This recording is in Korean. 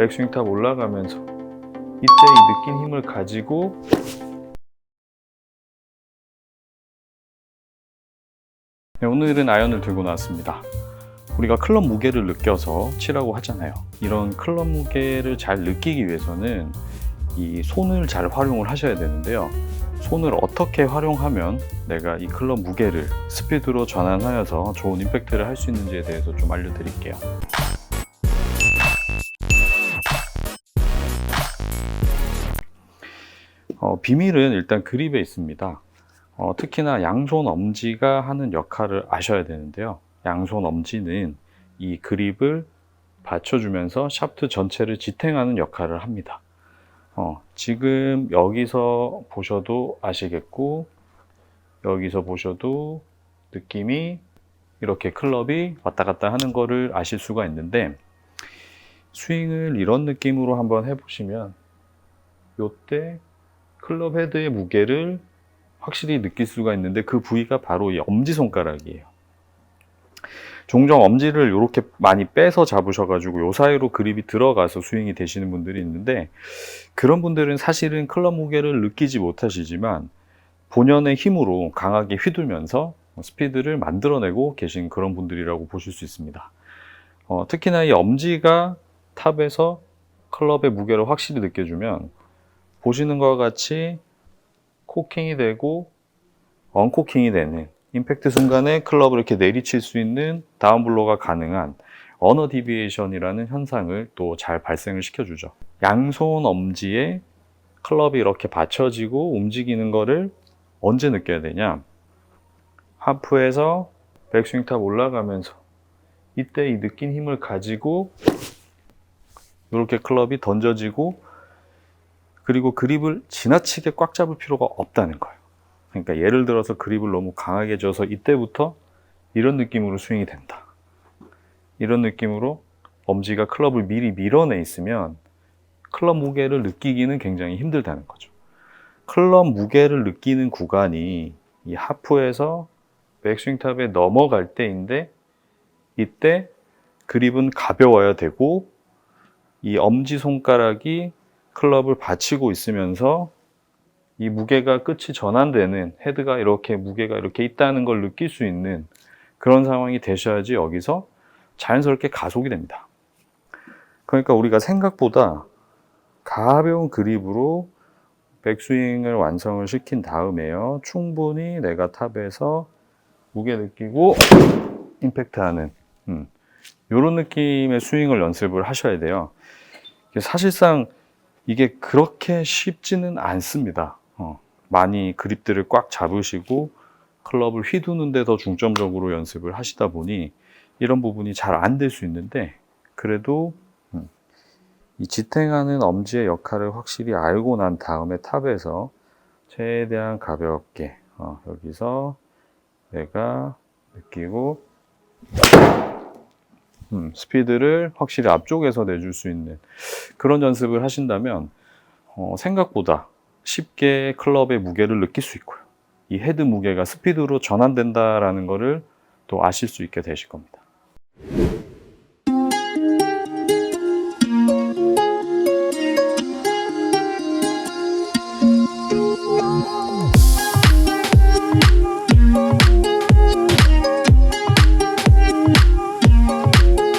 백스윙 탑 올라가면서 이때 이 느낀 힘을 가지고 네, 오늘은 아이언을 들고 나왔습니다. 우리가 클럽 무게를 느껴서 치라고 하잖아요. 이런 클럽 무게를 잘 느끼기 위해서는 이 손을 잘 활용을 하셔야 되는데요. 손을 어떻게 활용하면 내가 이 클럽 무게를 스피드로 전환하여서 좋은 임팩트를 할 수 있는지에 대해서 좀 알려드릴게요. 어, 비밀은 일단 그립에 있습니다. 어, 특히나 양손 엄지가 하는 역할을 아셔야 되는데요. 양손 엄지는 이 그립을 받쳐주면서 샤프트 전체를 지탱하는 역할을 합니다. 어, 지금 여기서 보셔도 아시겠고, 여기서 보셔도 느낌이 이렇게 클럽이 왔다 갔다 하는 거를 아실 수가 있는데, 스윙을 이런 느낌으로 한번 해보시면, 요때 클럽 헤드의 무게를 확실히 느낄 수가 있는데 그 부위가 바로 이 엄지손가락이에요. 종종 엄지를 이렇게 많이 빼서 잡으셔가지고 요 사이로 그립이 들어가서 스윙이 되시는 분들이 있는데 그런 분들은 사실은 클럽 무게를 느끼지 못하시지만 본연의 힘으로 강하게 휘둘면서 스피드를 만들어내고 계신 그런 분들이라고 보실 수 있습니다. 어, 특히나 이 엄지가 탑에서 클럽의 무게를 확실히 느껴주면 보시는 것과 같이 코킹이 되고 언코킹이 되는 임팩트 순간에 클럽을 이렇게 내리칠 수 있는 다운블로가 가능한 언어 디비에이션이라는 현상을 또 잘 발생을 시켜주죠. 양손 엄지에 클럽이 이렇게 받쳐지고 움직이는 거를 언제 느껴야 되냐? 하프에서 백스윙 탑 올라가면서 이때 이 느낀 힘을 가지고 이렇게 클럽이 던져지고 그리고 그립을 지나치게 꽉 잡을 필요가 없다는 거예요. 그러니까 예를 들어서 그립을 너무 강하게 져서 이때부터 이런 느낌으로 스윙이 된다. 이런 느낌으로 엄지가 클럽을 미리 밀어내 있으면 클럽 무게를 느끼기는 굉장히 힘들다는 거죠. 클럽 무게를 느끼는 구간이 이 하프에서 백스윙 탑에 넘어갈 때인데 이때 그립은 가벼워야 되고 이 엄지 손가락이 클럽을 받치고 있으면서 이 무게가 끝이 전환되는 헤드가 이렇게 무게가 이렇게 있다는 걸 느낄 수 있는 그런 상황이 되셔야지 여기서 자연스럽게 가속이 됩니다. 그러니까 우리가 생각보다 가벼운 그립으로 백스윙을 완성을 시킨 다음에요. 충분히 내가 탑에서 무게 느끼고 임팩트 하는 음, 이런 느낌의 스윙을 연습을 하셔야 돼요. 사실상 이게 그렇게 쉽지는 않습니다. 어, 많이 그립들을 꽉 잡으시고 클럽을 휘두는 데 더 중점적으로 연습을 하시다 보니 이런 부분이 잘 안 될 수 있는데 그래도 음, 이 지탱하는 엄지의 역할을 확실히 알고 난 다음에 탑에서 최대한 가볍게 어, 여기서 내가 느끼고 음, 스피드를 확실히 앞쪽에서 내줄 수 있는 그런 연습을 하신다면 어, 생각보다 쉽게 클럽의 무게를 느낄 수 있고요. 이 헤드 무게가 스피드로 전환된다라는 것을 또 아실 수 있게 되실 겁니다.